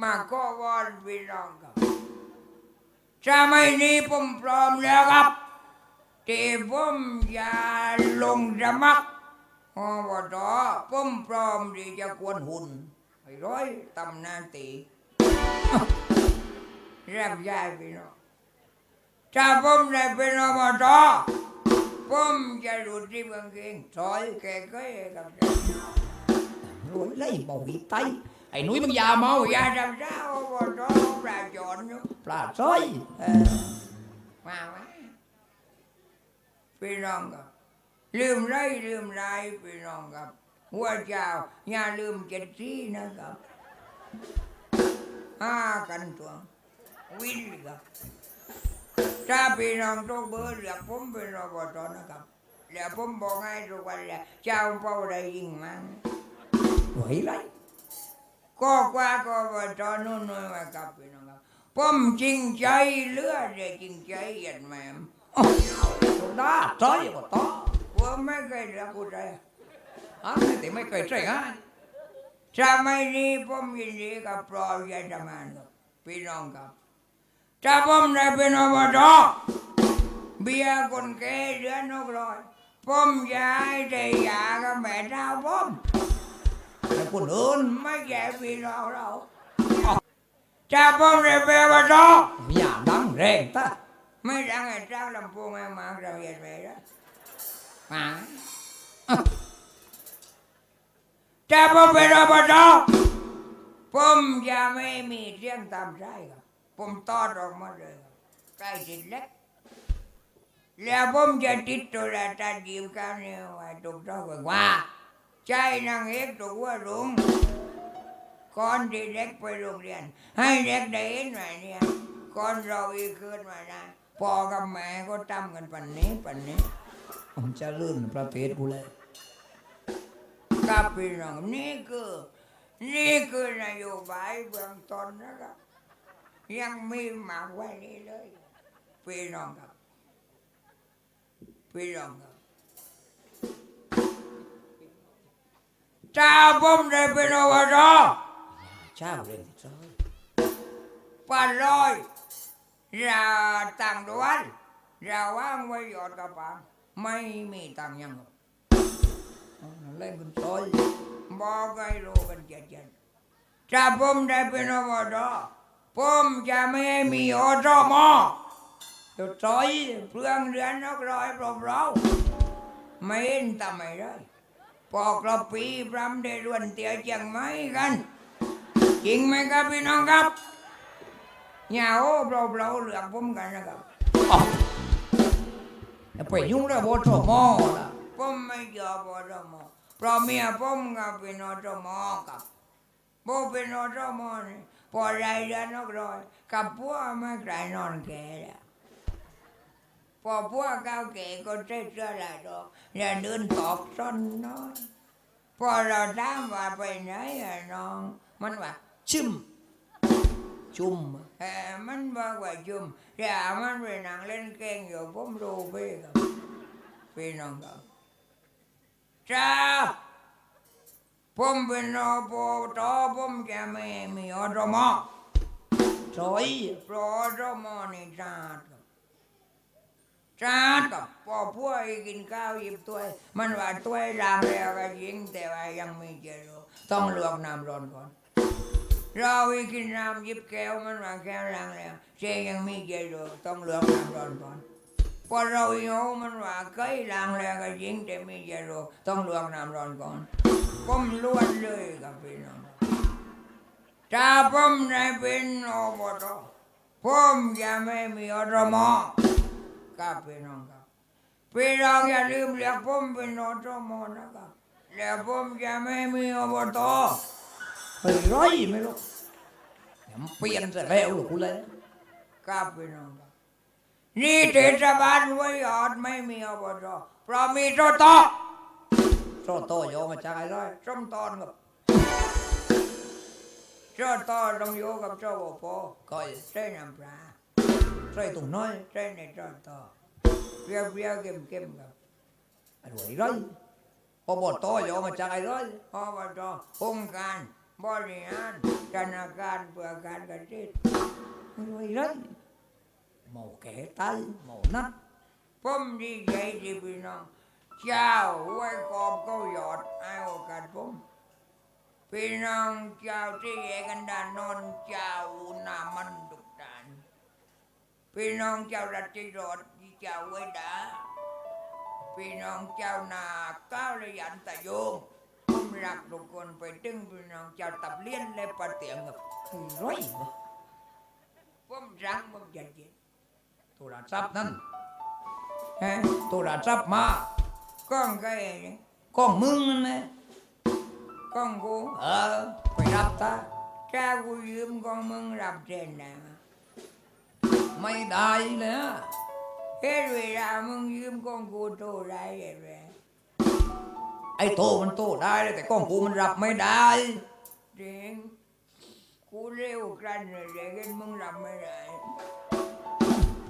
มาก็วอนพี่น้องครับจะไม่นี้ผมพร้อมแล้วครับที่ผมจะลงสมัครอบตผมพร้อมที่จะกวนหุ่นไอ้ร้อยตำนานตีรับยายพี่น้องถ้าผมได้เป็นอบตผมจะรู้ที่เมืองเก่งซอยแก่ก็กับเจ้ารวยเลยบอกอีไต ไอ้หนุ่ยมึงอย่าเมาอย่าทำเจ้าอบตปราจอนอยู่ปลาซอยเออมาไหมพี่น้องครับลืมไรลืมไรพี่น้องครับหัวเจ้าอย่าลืมเจ็ดสีนะครับห้ากันตัววินครับถ้าพี่น้องทุกเบอร์เรียกผมเป็นอบตนะครับแล้วผมบอกให้ทุกวันแหละเจ้าเป้าได้ยิงมั้งรวยเลย ก็กว่าก็ว่าตอนนู้นนู่นมากับพี่น้องครับผมจริงใจเลือแต่จริงใจเย็นแม่มตัวด้าซอยก็ต่อผมไม่เคยรักกูใจอะแต่ไม่เคยใช่ง่ายสมัยนี้ผมยินดีกับปลอยยาทำงานพี่น้องครับถ้าผมได้เป็นอบตเบียร์คนแก่เดือนนกร้อยผมจะให้ได้ยากับแม่เท้าผม คนอื่นไม่แก่พี่น้องเราถ้าผมได้เป็นอบตอย่าดังแรงตาไม่ดังไอ้เจ้าลำโพงไอ้หมากเราเห็นไหมล่ะหมาแต่ผมเป็นอบตผมจะไม่มีเสียงตามใจครับผมตอดออกมาเลยครับใกล้ติดเล็กแล้วผมจะติดตัวละตัดยิวกันเนี่ยไว้ถูกต้องกว่า ใจนางเอกตัวว่าลุงก่อนที่เด็กไปโรงเรียน ให้เด็กได้เห็นไหมเนี่ยก่อนเราอีกคืนมานะพ่อกับแม่ก็ทำกันปันนี้ปันนี้ ผมจะลื่นประเภทกูเลยกับพี่น้องนี่คือ นี่คือนโยบายเบื้องต้นนะครับยังมีหมากไว้นี่เลยพี่น้องครับพี่น้องครับ ถ้าผมได้เป็นอบตเช้าเรื่องซอยปานร้อยเราต่างดวนเราว่างไว้หยอดกระปังไม่มีตังค์ยังครับอ๋อเล่นกันซอยบอกให้รู้กันเจ็ดเจ็ดถ้าผมได้เป็นอบตผมจะไม่ให้มีอตมจะซอยเปลืองเดือนนักร้อยเปล่าๆไม่เห็นทำไมได้ ปอกเราปีพรำได้รวนเตียจังไหมกัน จริงไหมครับพี่น้องครับอย่าโอ้เปล่าๆเหลือกผมกันนะครับอ๋ออย่าไปยุ่งเรื่องโบทมอละผมไม่เจอบอตมเพราะเมียผมกับเป็นอตมกับโบเป็นอตมนี่พอไรเดือนนกร้อยกับพวกไม่ไกลนอนแก่แล้ว พอพวกเก้าแก่ก็เจ๊เสื้อลายดอกอย่าเดินตอบซ้อนน้อยพอเราถามว่าไปไหนอะน้อง มันว่าชิมจุ่มเออมันบอกว่าจุมแต่มันไปนั่งเล่นเก่งอยู่ผมรู้พี่ครับพี่น้องครับจ้าผมเป็นอบตผมจะไม่มีอตมซอยเพราะอตมนี่จ้าดครับ จ้าดครับพอพวกกินข้าวหยิบถ้วย มันว่าถ้วยล้างแล้วก็ยิงแต่ว่ายังไม่เจอต้องลวกน้ำร้อนก่อนเราไปกินน้ำหยิบแก้วมันมาแก้วล้างแล้วเจยังไมีเจดูต้องเลือกน้ำร้อนก่อนพอเราโยมันว่าเคยล้างแล้วก็ยิงแต่ไมีเจดูต้องเลือกน้ำร้อนก่อนผมล้วนเลยกับพี่น้องถ้าผมได้เป็นอบตผมจะไม่มีอรม กับพี่น้องครับพี่น้องอย่าลืมเรียกผมเป็นนอรมนะครับแล้วผมจะไม่มีอบตเฮ้ยร้อยไม่รู้เดี๋ยวมันเปลี่ยนเสร็จแล้วลูกกูเลยครับพี่น้องครับนี่เทศบาลไว้ยอดไม่มีอบตเพราะมีโตโตโตโตโยมาจากไอ้ร้อยสมตอนครับโตโตต้องอยู่กับโตบพก้อยใส่น้ำปลา ใส่ตุ่มน้อยใส่ในโตโตเปรี้ยวเปรี้ยวๆเค็มเค็มๆครับไอ้รวยร้อยพอบอโตโยมาจากไอ้ร้อยอบตองค์การบริหารธนาคารเพื่อการเกษตรไม่รู้ไอ้ไรหมอแก่ตายหมอนัดผมดีใจที่พี่น้องเจ้าไว้กอบเขาหยอดให้โอกาสผมพี่น้องเจ้าที่แยกกันดานนอนเจ้าหน้ามันดุดาน พี่น้องเจ้ารัตติรอดที่เจ้าไว้ดาพี่น้องเจ้านาก้าวระยันตะโยงผมรักทุกคนไปตึงพี่น้องเจ้าตับเลี้ยนและปะเตียงกับไอ้ไรวะผมรักผมจะเย็นโทรศัพท์นั่นฮะโทรศัพท์มาก้องใครเนี่ยกล้องมึงนั่นแหละก้องกูเออไปรับตาถ้ากูยืมก้องมึงรับเส้นได้ ไหมไม่ได้เลยอะเฮ้ยเวลามึงยืมก้องกูโตได้เลยไอ้โตมันโตได้เลยแต่กล้องกูมันรับไม่ได้จริงกูเร็วกันเลยเด็กมึงรับไม่ได้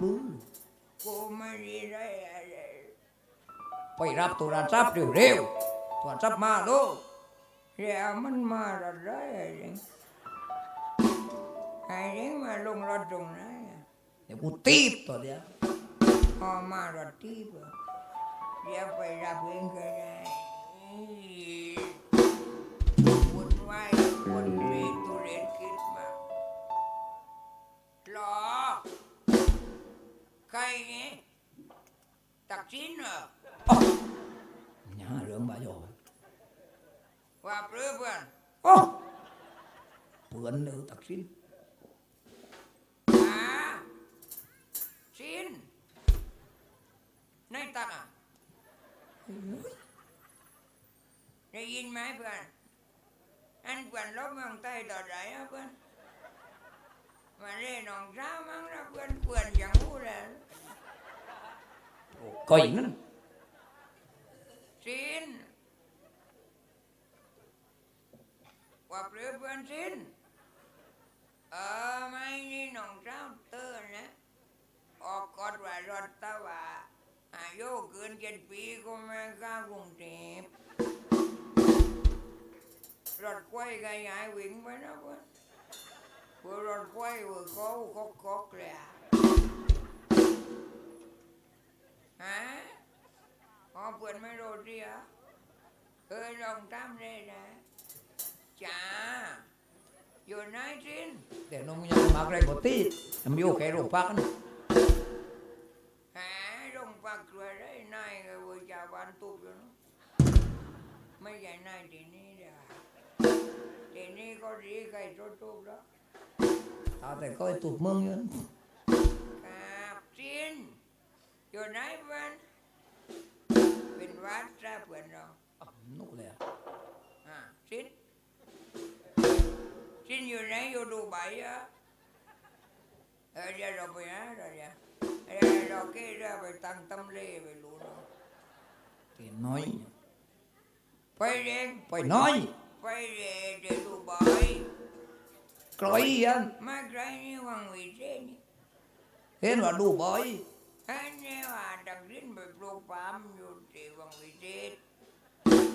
ปื้อกูไม่ได้ได้อะไรไปรับโทรศัพท์เร็วๆโทรศัพท์มาลูกแล้วมันมาอะไรอะไรไอ้เด็กมาลงรถตรงไหนอะเดี๋ยวกูตีบตัวเดียวพอมารถที่เปล่าเดี๋ยวไปรับเองก็ได้วุ่นวายคนเรียนตุเรนคิดมากหรอใครเนี่ยตักสิน เหรออ๊ะอย่าหาเรื่องบาโยว่าเพื่อนเพื่ ในตักอะได้ยินไหมเพื่อนอันเพื่อนลบเมืองใต้ต่อไหนอะเพื่อนมาเล่นน้องสาวมั้งนะเพื่อนเพื่อนอย่างหู้เลยก่อยนั่นสินว่าเพื่อนเพื่อนสินเออไม่นี่น้องสาวเตอร์นะออกกอดว่ารถตะว่า อายุเกินเจ็ดปีก็ไม่กล้ากรุงเทพรถไฟก็ย้ายวิ่งไปนะเพื่อนเพื่อรถไฟเพื่อเขาก็กอกเลยฮะอ๋อเพื่อนไม่รู้ดิอะเคยลองทำเลยนะจ้าอยู่ไหนจินแต่น้องยังมากไรบ่ตีมันอยู่แค่โรงพักนะ ไม่ใช่นายที่นี่เด้อที่นี่ก็ดีใครตัวตุกแล้วตาแต่ก็ไอ้ตุกมึงอยู่ครับจินอยู่ไหนเพื่อนเป็นวัดซะเพื่อนเราอะนุกเลยอะอ่าจินจินอยู่ไหนอยู่ดูใบอะเออเดี๋ยวเราไปหาเราเดี๋ยวเดี๋ยวเราเกล้าไปตั้งตำเล่ไปรู้เนาะเตียน้อย ไปเรียนไปน้อย ไปเรียนเดี๋ยวดูบอยกลอยอันมาไกลนี่วังวิเศษนี่เห็นว่าดูบ่อยอันนี้ว่าดักดินไปปลูกปาล์มอยู่ที่วังวิเศษ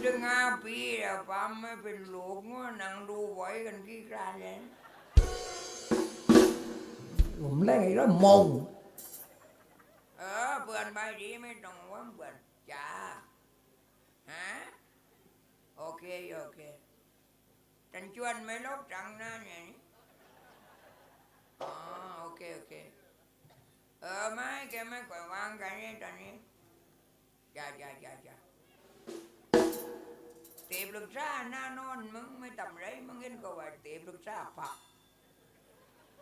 ถึงห้าปีแล้วปาล์มไม่เป็นลูกงัวนั่งดูบอยกันกี่ครั้งเลยผมแรงไอ้ร้อยมงเออเพื่อนไปดีไม่ต้องหว่างเพื่อนจ้าฮะ โอเค โอเคฉันชวนไม่ลบจังนะเนี่ยนี่อ๋อโอเค โอเค เออไม่แกไม่ค่อยวางกันนี่ตอนนี้จ้าจ้าจ้าจ้าเตะปรึกษาหน้านอนมึงไม่ทำไรมึงเห็นก็ว่าเตะปรึกษาปัก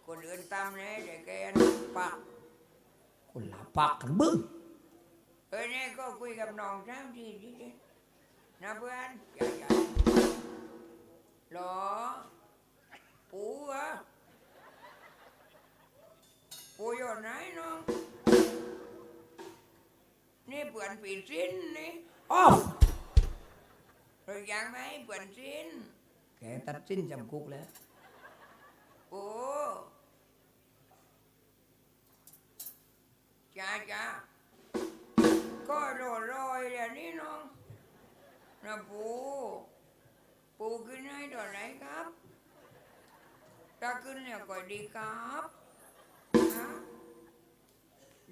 คนอื่นตามเลยแต่แกนั่นปักคนละปากกันบึ้งเออเนี่ยก็คุยกับน้องสาวทีทีที นะเพื่อนอย่าอย่าหรอปูเหรอปูอยู่ไหนน้องนี่เปื่อนปีสิ้นนี่อ้าวหรือยังไหมเปื่อนสิ้นแกตัดสินจำคุกแล้วปูจ้าจ้าก็รอรอยเดี๋ยวนี้น้อง นะปูปูขึ้นให้ตอนไหนครับถ้าขึ้นเนี่ยก็ดีครับฮะ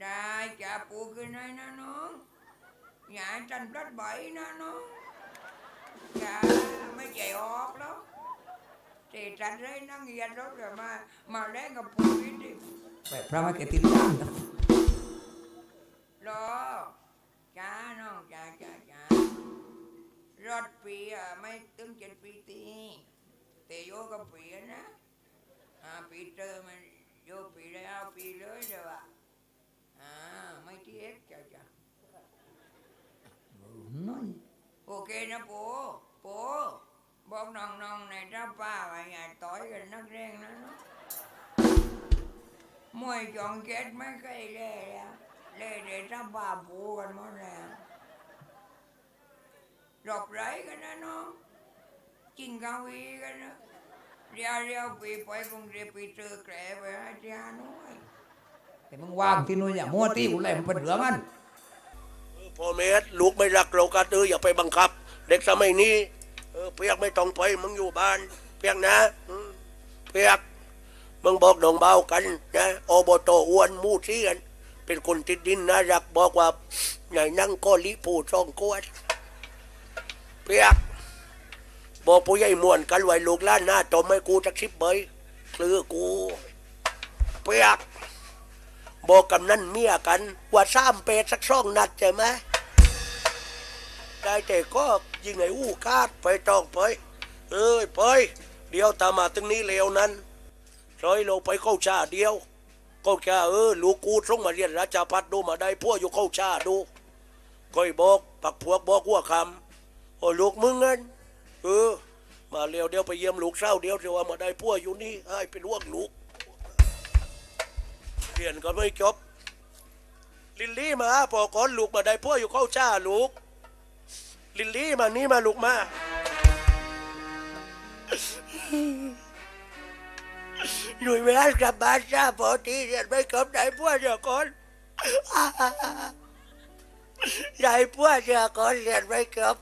ได้จะปูขึ้นให้นะน้องอย่าให้จันพลัดใบนะน้องอย่าไม่ใจออกแล้วเตะจันเลยนั่งเยียนรถเดี๋ยวมามาแรงกับปูนี่ดิแต่พระมาแกติดย่างครับรอจ้าน้องจ้าจ้า จ้ารถปีอะไม่ตึงเจ็ดปีตีแต่โยกับปีนะอ่าปีเตอร์มันโยปีแล้วปีเลยเดี๋ยวอะอ่าไม่ที่เอ็กจ้าจ้าน้อยโอเคนะปูปูบอกน้องๆในเจ้าป้าว่าอย่าต่อยกันนักเร่งนะเนาะมวยจองเจ็ดไม่เคยเล่แล้วเล่เดี๋ยวเจ้าป้าปูกันหมดแล้ว หลบไรกันนะน้องจิงกาวีกันนะเรียวเรียวปีไปกรุงเทพไปเจอแกลไปให้ที่ฮานอยแต่มึงว่างที่นู่นอย่ามัวตีกูเลยมันเป็นเหลือมันพ่อแม่ลูกไม่รักเราก็เอออย่าไปบังคับ เด็กสมัยนี้เออเปียกไม่ต้องไปมึงอยู่บ้านเปียกนะอืมเปียกมึงบอกน้องเบากันนะอบตอ้วนมู่เทียนเป็นคนติดดินนะรักบอกว่าไหนนั่งก็ลิปูช่องกวน เปียกบอกผู้ใหญ่มวนกันไว้ลูกล้านหน้าจมให้กูจักสิบใบคือกูเปียกบอกกำนั่นเมียกันว่าซ้ำเป็ดสักช่องนัดใช่ไหมได้แต่ก็ยิงไอ้อู้คาดไปต้องไปเอ้ยไปเดียวตามมาตึงนี้เลวนั้นซอยลงไปเข้าชาเดียวเข้าชาเออลูกกูส่งมาเรียนราชาพัฒดูมาได้พวกอยู่เข้าชาดูก้อยบอกปักพวกบอกว่าคำ โอ้ลูกมึงเงินเออ มาเร็วเดี๋ยวไปเยี่ยมลูกเศร้าเดี๋ยวเดี๋ยวว่ามาได้พวกอยู่นี่ให้เป็นห่วงลูก เรียนก็ไม่จบ ลิลลี่มาพอก่อนลูกมาได้พ่ออยู่เข้าจ้าลูก ลิลลี่มานี่มาลูกมา หน่วยเวลากลับบ้านจ้าพอทีเรียนไม่จบได้พ่อเดี๋ยวก่อน ได้พ่อเดี๋ยวก่อนเรียนไม่จบ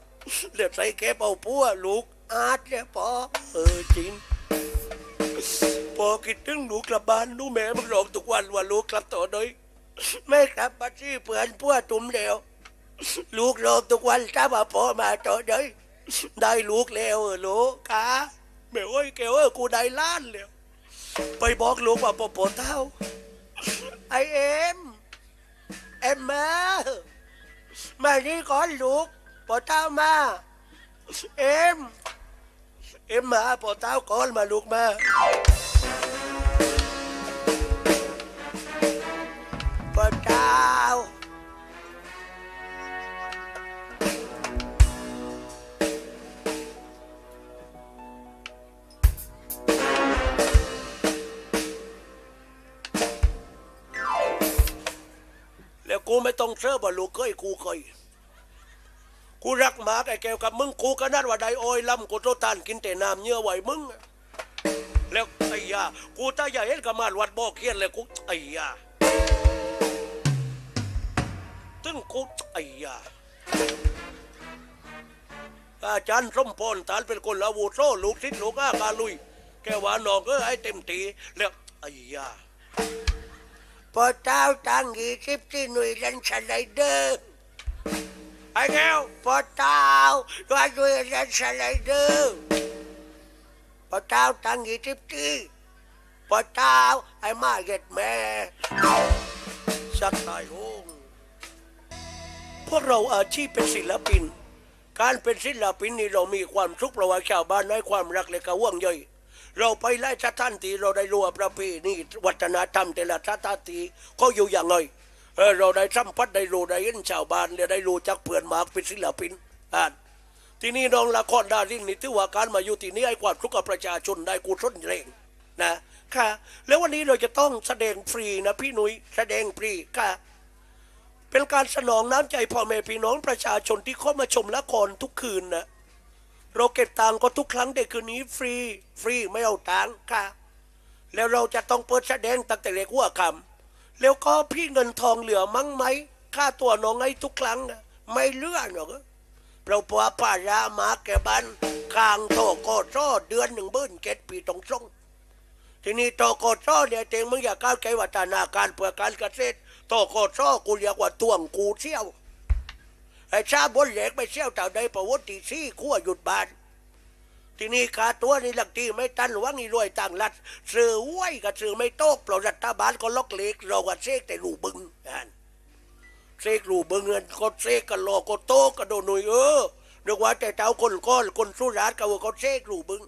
เรียนใส่แก้เอาพ่อลูกอาร์ตเนี่ยพอเออจริงพอคิดถึงหนูกลับบ้านหนูแม่มันร้องทุกวันว่าลูกกลับต่อเลยแม่กลับมาที่เพื่อนพวตุ่มแล้ว ลูกร้องทุกวันถ้าว่าพ่อมาต่อเลยได้ลูกแล้วเออลูกค่ะแม่โอ้ยแกเออกูได้ล้านแล้วไปบอกลูกว่าปอปอเท่าไอเอ็มเอ็มมามานี่ก่อนลูก อเท่ามา เอ็ม เอ็มมาปอเท้าก่อนมาลูกมาปอเท้าแล้วกูไม่ต้องเชื่อว่าลูกเคยกูเคย กูรักหมาไอ้แก้วกับมึงกูก็นัดว่าได้โอยลำกูโตตานกินแต่น้ำเยื่อไหวมึง แล้วไอ้ยากูตาใหญ่เห็นกับมานวัดบ่อเขียนเลยกูไอ้ยาตึงกูไอ้ยาอาจารย์สมพรฐานเป็นคนละวูโซลูกศิษย์ลูกอากาลุย แกว่าน้องเออให้เต็มทีแล้วไอ้ยาพอเจ้าตั้งยี่สิบที่หน่วยเล่นสไลเดอร์ไอ้แก้วพอเด้อ ร์พอเต้าตั้งยี่สิบทีพอเต้าไอ้มาเก็ดแม่สัตว์ตายโหงพวกเราอาชีพเป็นศิลปิน การเป็นศิลปินนี่เรามีความสุกขเราะว่าชาวบ้านให้ความรักและกระว่วงใยเราไปไล่สถานที่เราได้รู้ว่าประเพณีวัฒนธรรมแต่ละสถานที่เขาอยู่อย่างไร เออเราได้สัมผัสได้รู้ได้เห็นชาวบ้านเนี่ยได้รู้จักเพื่อนหมากเป็นศิลปินอ่านที่นี่น้องละครดารินนี่ถือว่าการมาอยู่ที่นี่ให้ความสุขกับประชาชนได้กูส้นเร่งนะค่ะ แล้ววันนี้เราจะต้องแสดงฟรีนะพี่หนุย้ยแสดงฟรีค่ะ เป็นการสนองน้ำใจพ่อแม่พี่น้องประชาชนที่เข้ามาชมละครทุกคืนนะเราเก็บตังค์ก็ทุกครั้งเด็กคืนนี้ฟรี ฟรีไม่เอาตังค์ค่ะ แล้วเราจะต้องเปิดแสดงตั้งแต่เล็กหัวคำ แล้วก็พี่เงินทองเหลือมั้งไหมค่าตัวน้องไอ้ทุกครั้งนะไม่เลือหรอกเราปัวป้ายามาแกบันคางโทโกโซเดือนหนึ่งเบิ้นเจ็ดปีตรงส่งทีนี้ตกชเนี่ยเจงมึงอย่าก้าวใจวัฒนาการเพื่อการเกษตรโตกชกูเรียกว่าตวงกูเชี่ยวไอ้ชาบนเหล็กไม่เชี่ยวแต่ใดประวัติซี่ขั้วหยุดบาน ที่นี้ขาตัวนี่หลักที่ไม่ตันหวังนี่รวยต่างรัฐซื้อไว้กับซื้อไม่โต๊ะเปล่ารัฐบาลก็ล็อกเหล็กเราก็เสกแต่ลูบึงนั่นเสกลูบึงเงินก็เสกกันโลก็โต๊ะก็โดนหน่วยเออนึกว่าแต่เจ้าคนก้อนคนสุราษฎร์ก็ว่าเขาเสกลูบึง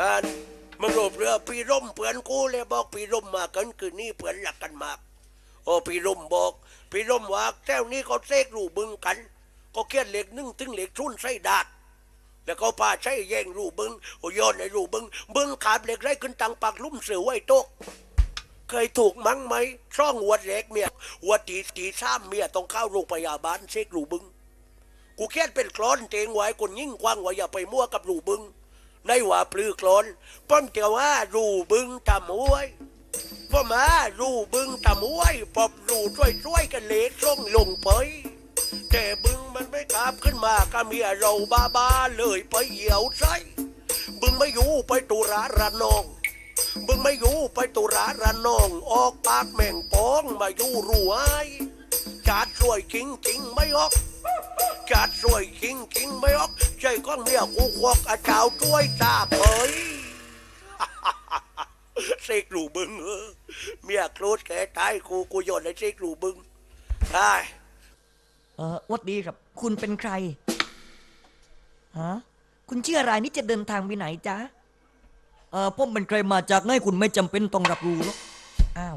อันมึงรบเรือปีร่มเพื่อนกูเลยบอกปีร่มมากันคืนนี้เพื่อนหลักกันมากโอ้ปีร่มบอกปีร่มว่าแถวนี้เขาเสกลูบึงกัน ก็เคียนเหล็กนึ่งถึงเหล็กชุนไส้ดาด แล้วก็พาใช้แย่งรูบึงโอ้ยอนในรูบึงบึงขาบเหล็กไรขึ้นตังปากลุ่มเสือไว้โต๊ะเคยถูกมั้งไหมช่องหัวเหล็กเมียหัวตีตีซ้ำเมียต้องเข้าโรงพยาบาลเช็ครูบึง กูแค่เป็นกรอนเตงไว้คนยิ่งกว้างไว่าอย่าไปมั่วกับรูบึง ในว่าปลือกรอนป้อมเจ้าว่ารูบึงทำห้วยพ่อมารูบึงทำห้วยปอบรูช่วยช่วยกันเล็กช่องลงไป แต่บึงมันไม่กลับขึ้นมาก็เมียเราบ้าบ้าเลยไปเหี่ยวใจบึงไม่อยู่ไปตุราระนอง บึงไม่อยู่ไปตุราระนอง ออกปากแม่งปองมาอยู่รวยจัดสวยจริงจริงไม่ออกจัดสวยจริงจริงไม่ออกใจก้องเมียกูควักอาเจ้าช่วยตาเผยเสกหลูบึงเออเมียโครดแกตายกูกูโยนให้เสกหลูบึงใช่ ออวัดดีครับ คุณเป็นใครฮะคุณชื่ออะไรนี่จะเดินทางไปไหนจ๊ะเออผมเป็นใครมาจากไหนคุณไม่จำเป็นต้องรับรู้หรอกอ้าว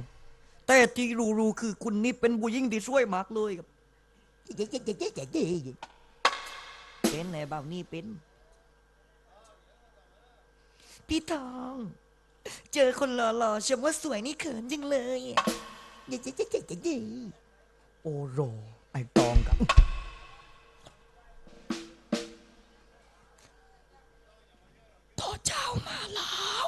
แต่ที่รู้ๆคือคุณนี่เป็นผู้หญิงที่ช่วยมากเลยครับเป็นไงบ้างนี่เป็น พี่ทอง เจอคนหล่อๆชมว่าสวยนี่เขินจังเลยอะโอ้โห ไอ้ตองกับ พ่อเจ้ามาแล้ว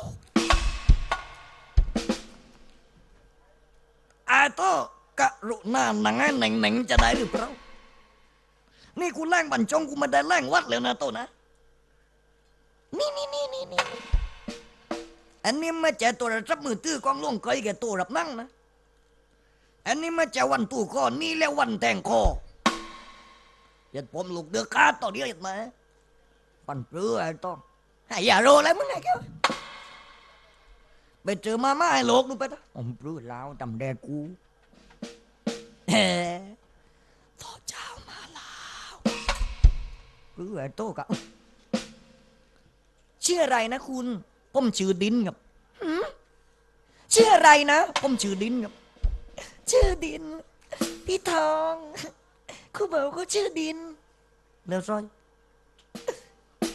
อาโตกะรุณาหนังหนังหนังจะได้หรือเปล่า นี่กูแล่งบัญจงกูไมาได้แล่งวัดแล้วนะโตนะ นี่นี่นี่นี่นี่อันนี้ไม่ใช่ตัวรับมือตื้อกองล่วงเคยแก่ตัวรับนั่งนะ อันนี้ไม่ใช่วันตู้คอนี่แล้ววันแต่งคอเดี๋ยวผมลูกเดือกขาดต่อเดียวเห็นไหมปันเปลือยต้องอย่าโรแล้วมึงไงแกไปเจอมาม่าให้โลกดูไปนะผมเปลือยแล้วจำแดกกูเฮ้พ่อเจ้ามาแล้วปลือยโตกะชื่ออะไรนะคุณ ผมชื่อดินครับชื่ออะไรนะ ผมชื่อดินครับ ชื่อดิน พี่ทองครูบอกเขาชื่อดิน แล้วซอย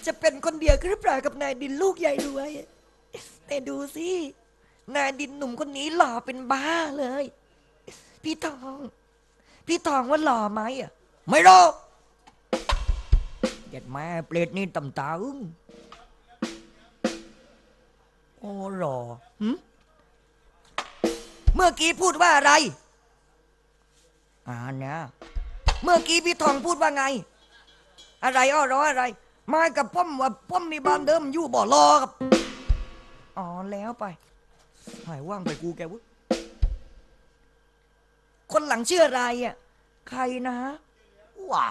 จะเป็นคนเดียวกันหรือเปล่ากับนายดินลูกใหญ่รวย แต่ดูสินายดินหนุ่มคนนี้หล่อเป็นบ้าเลย พี่ทอง พี่ทองว่าหล่อไหมอะ ไม่หรอกเด็ดแม่เปรตนี่ต่ำตาอึ้งโอ้หล่อหึเมื่อกี้พูดว่าอะไร อ่าเนี่ยเมื่อกี้พี่ทองพูดว่าไง อะไรอ้อรออะไรมากับป้อมว่าป้อมนี่บ้านเดิมอยู่บ่อรอครับอ๋อแล้วไปหายว่างไปกูแกเวะคนหลังชื่ออะไรอะใครนะว้า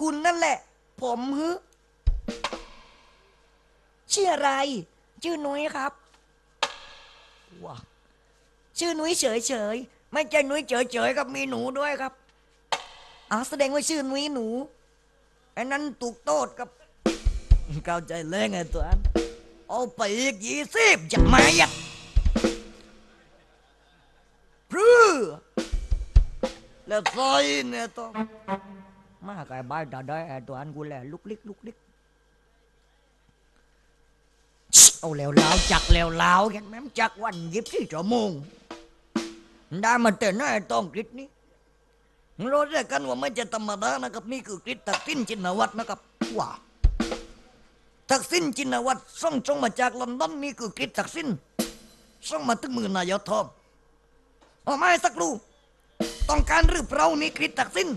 คุณนั่นแหละ ผมฮึชื่ออะไร ชื่อนุ้ยครับว้า ชื่อนุ้ยเฉยเฉยไม่ใช่นุ้ยเฉยเฉยๆกับมีหนูด้วยครับอ๋อแสดงว่าชื่อนุ้ยหนูไอ้นั้นถูกโทษกับเข้าใจเลยไงตัวนั้นเอาไปอีกยี่สิบจะมาอะพรือแล้วซอยเนี่ยต้องมาไกลบ้านตาได้ไอ้ตัวนั้นกูแหละลุกลิกลุกลิกเอาแล้วลาวจักแล้วลาวกันแม่มจักวันยิบสี่ชั่วโมง ได้มาแต่น้าต้องกริดนี้เราเรียกกันว่าไม่ใช่ธรรมดานะครับนี่คือกริดตักสินจินวัตรนะครับว้าตักสินจินวัตรส่งตรงมาจากลอนดอนนี่คือกริดตักสินส่งมาถึงมือนายทอมเอามาสักลูต้องการหรือเปล่านี่กริดตักสิน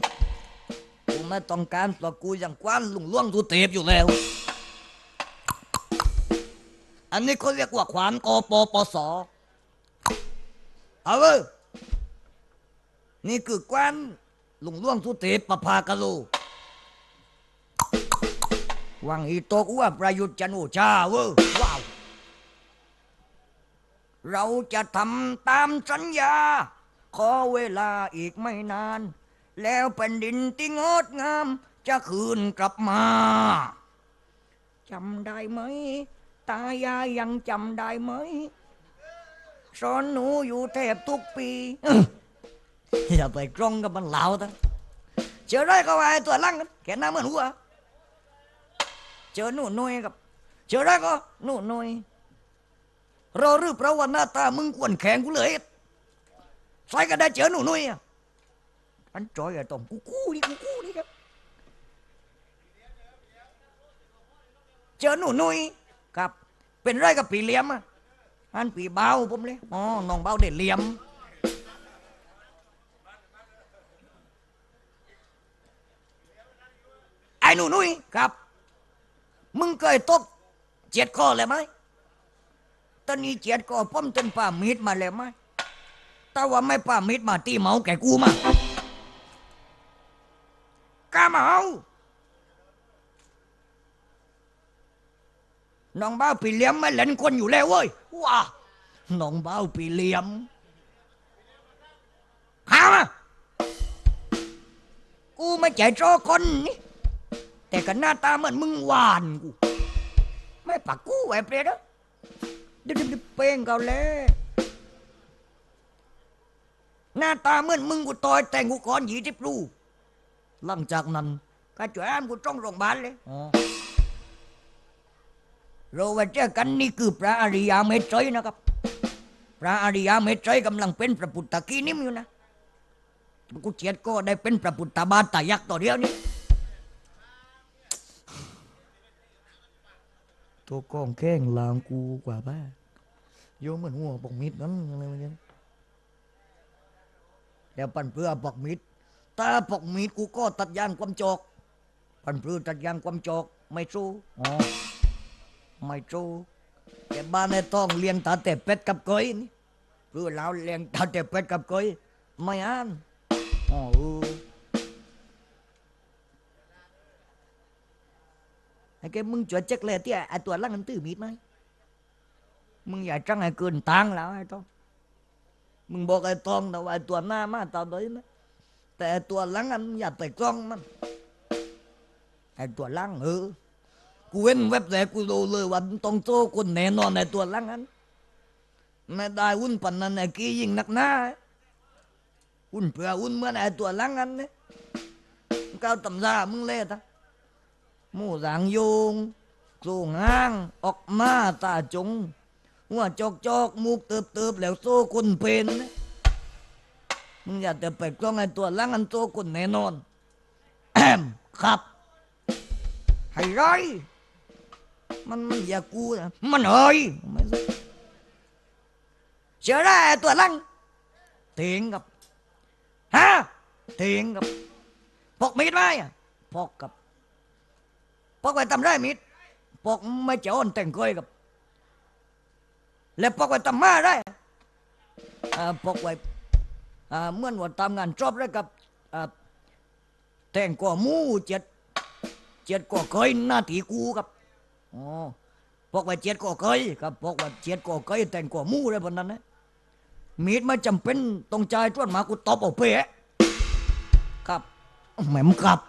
กูไม่ต้องการเพราะกูยังกว้านลุงล่วงทูเทปอยู่แล้ว อันนี้เขาเรียกว่าขวานกปปสเอาเว้ย นี่คือแคว้นลุงล่วงทุเทพปะภากะโลวังอีโตกว่าประยุทธ์จันโอชาเว้ยว้าว เราจะทำตามสัญญา ขอเวลาอีกไม่นาน แล้วแผ่นดินที่งดงาม จะคืนกลับมาจำได้ไหม ตายายยังจำได้ไหมสอนหนูอยู่แทบทุกปี อย่าไปกรงกับมันเหลาตั้งเจอได้ก็ว่าไอ้ตัวลังกันแค่หน้าเหมือนหัวเจอหนูนุยกับ เจอได้ก็หนูนุยรอรื้อเพระว่าหน้าตามึงกวนแข็งกูเลยใส่ก็ได้เจอหนูนุ้ยอะอันจอยอะตองกูกู้นี่กูกู้นี่ครับเจอหนูนุ้ยครับ เป็นไรกับปีเลี่ยมอะอันปีเบาผมเลยอ๋อน้องเบาเด็ดเลี่ยม ไอ้ หนูนุ้ยครับ มึงเคยตบเจ็ดข้อเลยไหมตอนนี้เจียดก็ป้อมจนป่ามีดมาแล้วไหมแต่ว่าไม่ป่ามีดมาตีเมาแก่กูมากามาเอาน้องเบ้าปีเลี่ยมไม่เล่นคนอยู่แล้วเว้ยว้าน้องเบ้าปีเลี่ยมข้ามากูไม่ใจโจอคนนี่ แต่กันหน้าตาเหมือนมึงหวานกูไม่ปักกูไอ้เปรตอะเดี๋ยวๆๆเป้งเกาแล้วหน้าตาเหมือนมึงกูต่อยแต่งกูก่อนหยีทิพลูหลังจากนั้นก็จ่วยอ้ามกูจ้องโรงพยาบาลเลยเราว่าเจอกันนี่คือพระอริยเมตไตรนะครับ พระอริยเมตไตรกำลังเป็นพระพุทธกีนิมอยู่นะกูเจียดก็ได้เป็นพระพุทธบาตายักษ์ต่อเดียวนี้ ตัวกองแข้งลางกูกว่าบ้าโยมเหมือนหัวปกมิดนั้นอะไรแบบนี้เดี๋ยวปันเพื่อปกมิดถ้าปกมิดกูก็ตัดยางความจอก ปันเพื่อตัดยางความจอก ไม่สู้อ๋อไม่สู้แต่บ้านในต้องเลี้ยงตาแต่เป็ดกับเกยนี่เพื่อเราเลี้ยงตาแต่เป็ดกับเกยไม่อ่านอ๋อ ไอ้แกมึงจวดเจ๊กเลยที่ไอ้ตัวลังมันตื้อมีดไหมมึงอย่าจังไอ้เกินตังแล้วไอ้ต้องมึงบอกไอ้ตองแต่ว่าตัวหน้ามาตอนนี้นะแต่ตัวหลังอันอย่าไปกล้องมันไอ้ตัวหลังเออกูเว้นเว็บแต่กูดูเลยว่ามันต้องโตคนแน่นอนไอ้ตัวหลังอันไม่ได้อุ่นปันนั้นไอ้กี้ยิงนักหน้าอุ่นเปล่าอุ่นเมื่อนไอ้ตัวหลังอันเนี่ยก้าวตำรามึงเล่ทะ หมู่สางยุงสู่ห้างออกมาตาจงหัวจอกจอกมุกเติบเติบแล้วโซ่คนเป็นมึงอย่าแต่ไปกล้องไอ้ตัวล่างอันโซ่คนแน่นอนแอมครับให้ไรมันมันอย่ากูนะมันเฮ้ยเชื่อได้ตัวล่างเถียงกับฮะเถียงกับพกมีดไหมพกกับ พกไว้ทำไรมิดพกไม่เจ้าอ่อนแต่งเคยกับ แล้วพกไว้ทำมาได้อ่าพกไว้อ่าเมื่อว่าทำงานจบแล้วกับแต่งก่อมูเจ็ดเจ็ดก่อเคยหน้าทีกูกับอ๋อพกไว้เจ็ดก่อเคยกับพกไว้เจ็ดก่อเคยแต่งก่อมูอะไรพวกนั้นนะมีดไม่จำเป็นต้องจ่ายจวนมากูตบเอาเปะครับแหม่มครับ